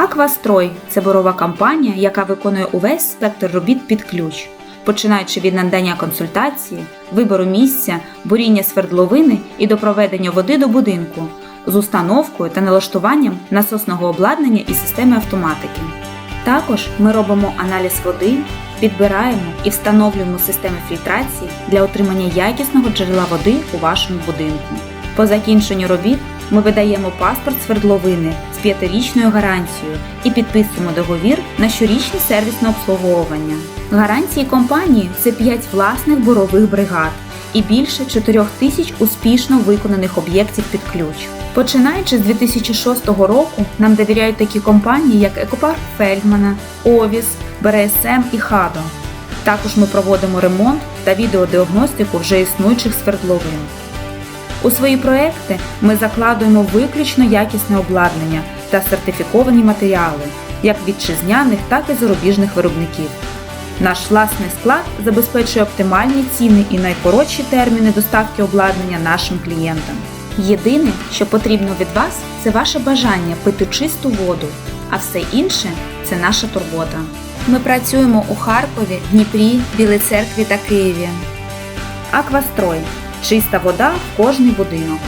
Аквастрой це борова компанія, яка виконує увесь спектр робіт під ключ, починаючи від надання консультації, вибору місця, буріння свердловини і до проведення води до будинку з установкою та налаштуванням насосного обладнання і системи автоматики. Також ми робимо аналіз води, підбираємо і встановлюємо системи фільтрації для отримання якісного джерела води у вашому будинку. По закінченню робіт ми видаємо паспорт свердловини п'ятирічною гарантією і підписуємо договір на щорічне сервісне обслуговування. Гарантії компанії це 5 власних бурових бригад і більше 4 тисяч успішно виконаних об'єктів під ключ. Починаючи з 2006 року, нам довіряють такі компанії, як Екопарк Фельдмана, Овіс, БРСМ і Хадо. Також ми проводимо ремонт та відеодіагностику вже існуючих свердловин. У свої проекти ми закладуємо виключно якісне обладнання та сертифіковані матеріали, як вітчизняних, так і зарубіжних виробників. Наш власний склад забезпечує оптимальні ціни і найкоротші терміни доставки обладнання нашим клієнтам. Єдине, що потрібно від вас, це ваше бажання пити чисту воду, а все інше це наша турбота. Ми працюємо у Харкові, Дніпрі, Білій церкві та Києві. Аквастрой чиста вода в кожний будинок.